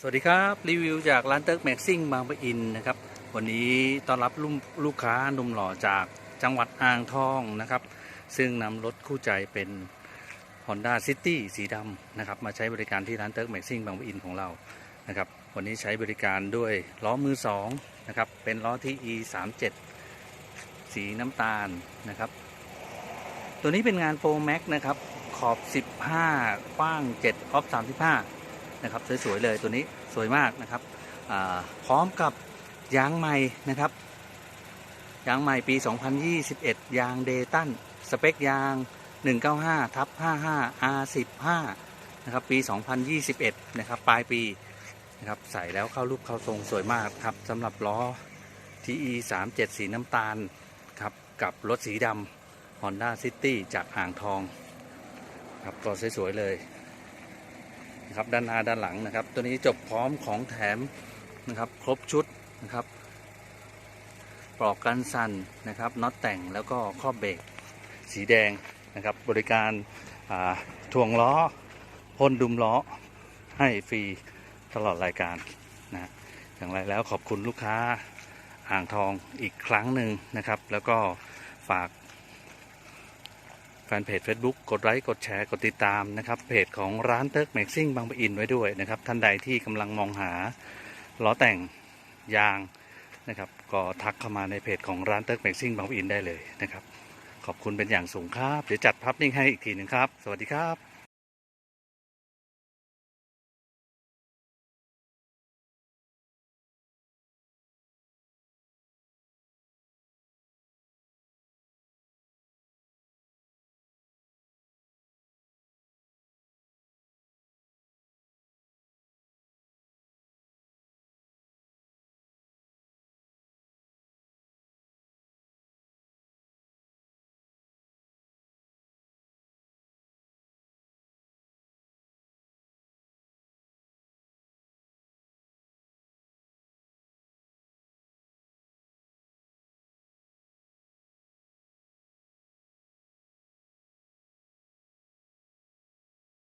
สวัสดีครับรีวิวจากร้านเติร์กแม็กซิ่งบางปะอินนะครับ วันนี้ต้อนรับลูกลูกค้านุ่มหล่อจากจังหวัดอ่างทองนะครับ ซึ่งนำรถคู่ใจเป็น Honda City สีดำนะครับ มาใช้บริการที่ร้านเติร์กแม็กซิ่งบางปะอินของเรานะครับ วันนี้ใช้บริการด้วยล้อมือสองนะครับเป็นล้อที่ E 3 7สีน้ำตาลนะครับ ตัวนี้เป็นงานโ r รแม็กนะครับขอบ 15กว้าง7ออฟ35 นะครับสวยๆเลยตัวนี้สวยมากนะครับพร้อมกับยางใหม่นะครับยางใหม่ปี 2021 ยางเดตันสเปคยาง 195ทับ55 R15 นะครับปี 2021 นะครับปลายปีนะครับใส่แล้วเข้ารูปเข้าทรงสวยมากครับสำหรับล้อ TE 37สีน้ำตาลครับกับรถสีดำ Honda City จากอ่างทองครับก็สวยๆเลย นะครับด้านหน้าด้านหลังนะครับ ตัวนี้จบพร้อมของแถมนะครับ ครบชุดนะครับปลอกกันสั่นนะครับน็อตแต่งแล้วก็ครอบเบรกสีแดงนะครับ บริการอ่าถ่วงล้อพ่นดุมล้อให้ฟรีตลอดรายการนะอย่างไรแล้วขอบคุณลูกค้าอ่างทองอีกครั้งหนึ่งนะครับ แล้วก็ฝาก แฟนเพจ Facebook กดไลค์กดแชร์กดติดตามนะครับเพจของร้านเติร์กแม็กซิ่งบางปะอินไว้ด้วยนะครับท่านใดที่กำลังมองหาล้อแต่งยางนะครับก็ทักเข้ามาในเพจของร้านเติร์กแม็กซิ่งบางปะอินได้เลยนะครับขอบคุณเป็นอย่างสูงครับเดี๋ยวจัดภาพนิ่งให้อีกทีหนึ่งครับ สวัสดีครับ